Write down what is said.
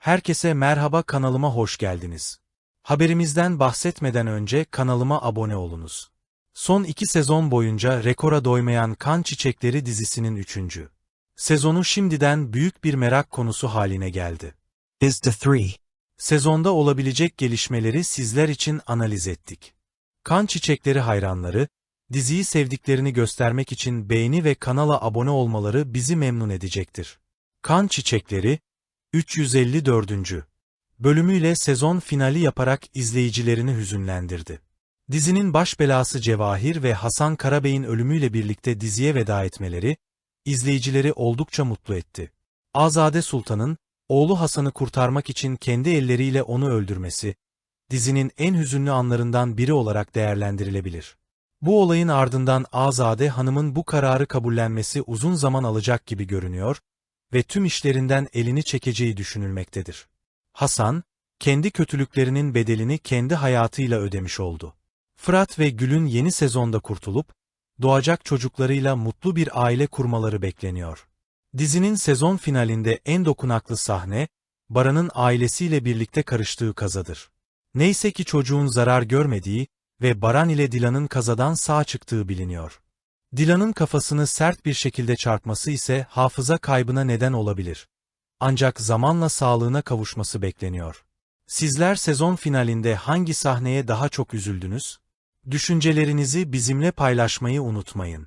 Herkese merhaba kanalıma hoş geldiniz. Haberimizden bahsetmeden önce kanalıma abone olunuz. Son iki sezon boyunca rekora doymayan Kan Çiçekleri dizisinin üçüncü. Sezonu şimdiden büyük bir merak konusu haline geldi. is the 3. Sezonda olabilecek gelişmeleri sizler için analiz ettik. Kan Çiçekleri hayranları, diziyi sevdiklerini göstermek için beğeni ve kanala abone olmaları bizi memnun edecektir. Kan Çiçekleri, 354. bölümüyle sezon finali yaparak izleyicilerini hüzünlendirdi. Dizinin baş belası Cevahir ve Hasan Karabey'in ölümüyle birlikte diziye veda etmeleri, izleyicileri oldukça mutlu etti. Azade Sultan'ın, oğlu Hasan'ı kurtarmak için kendi elleriyle onu öldürmesi, dizinin en hüzünlü anlarından biri olarak değerlendirilebilir. Bu olayın ardından Azade Hanım'ın bu kararı kabullenmesi uzun zaman alacak gibi görünüyor ve tüm işlerinden elini çekeceği düşünülmektedir. Hasan, kendi kötülüklerinin bedelini kendi hayatıyla ödemiş oldu. Fırat ve Gül'ün yeni sezonda kurtulup, doğacak çocuklarıyla mutlu bir aile kurmaları bekleniyor. Dizinin sezon finalinde en dokunaklı sahne, Baran'ın ailesiyle birlikte karıştığı kazadır. Neyse ki çocuğun zarar görmediği ve Baran ile Dilan'ın kazadan sağ çıktığı biliniyor. Dilan'ın kafasını sert bir şekilde çarpması ise hafıza kaybına neden olabilir. Ancak zamanla sağlığına kavuşması bekleniyor. Sizler sezon finalinde hangi sahneye daha çok üzüldünüz? Düşüncelerinizi bizimle paylaşmayı unutmayın.